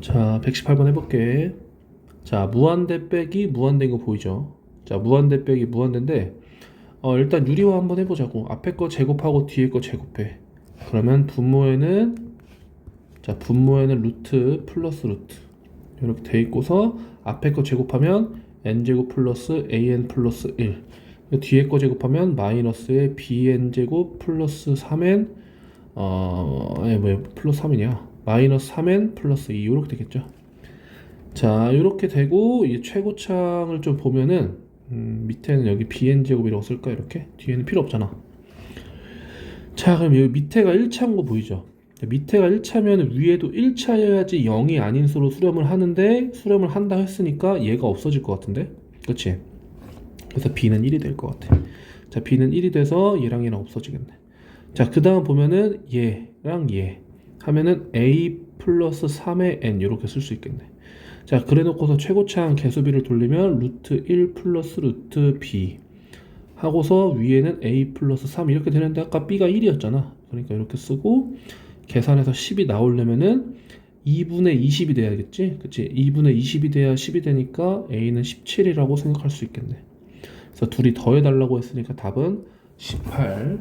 자, 118번 해볼게. 자, 무한대 빼기 무한대인 거 보이죠? 자, 무한대 빼기 무한대인데, 어, 일단 유리화 한번 해보자고. 앞에 거 제곱하고 뒤에 거 제곱해. 그러면 분모에는, 자, 분모에는 루트 플러스 루트. 이렇게 돼 있고서, 앞에 거 제곱하면 n제곱 플러스 an 플러스 1. 뒤에 거 제곱하면 마이너스의 bn 제곱 플러스 3n, 어, 뭐, 플러스 3이냐. 마이너스 3n 플러스 2 이렇게 되겠죠. 자, 이렇게 되고 이 최고창을 좀 보면은 음, 밑에는 여기 bn 제곱이라고 쓸까 이렇게 뒤에는 필요 없잖아. 자, 그럼 여기 밑에가 1차인 거 보이죠? 밑에가 1차면 위에도 1차여야지 0이 아닌 수로 수렴을 하는데 수렴을 한다 했으니까 얘가 없어질 것 같은데, 그렇지? 그래서 b는 1이 될 것 같아. 자, b는 1이 돼서 얘랑 얘랑 없어지겠네. 자, 그 다음 보면은 얘랑 얘 하면은 a 플러스 3의 n 이렇게 쓸 수 있겠네. 자, 그래 놓고서 최고차항 개수비를 돌리면 루트 1 플러스 루트 b 하고서 위에는 a 플러스 3 이렇게 되는데 아까 b가 1이었잖아. 그러니까 이렇게 쓰고 계산해서 10이 나오려면은 2분의 20이 돼야겠지? 그치? 2분의 20이 돼야 10이 되니까 a는 17이라고 생각할 수 있겠네. 그래서 둘이 더해달라고 했으니까 답은 18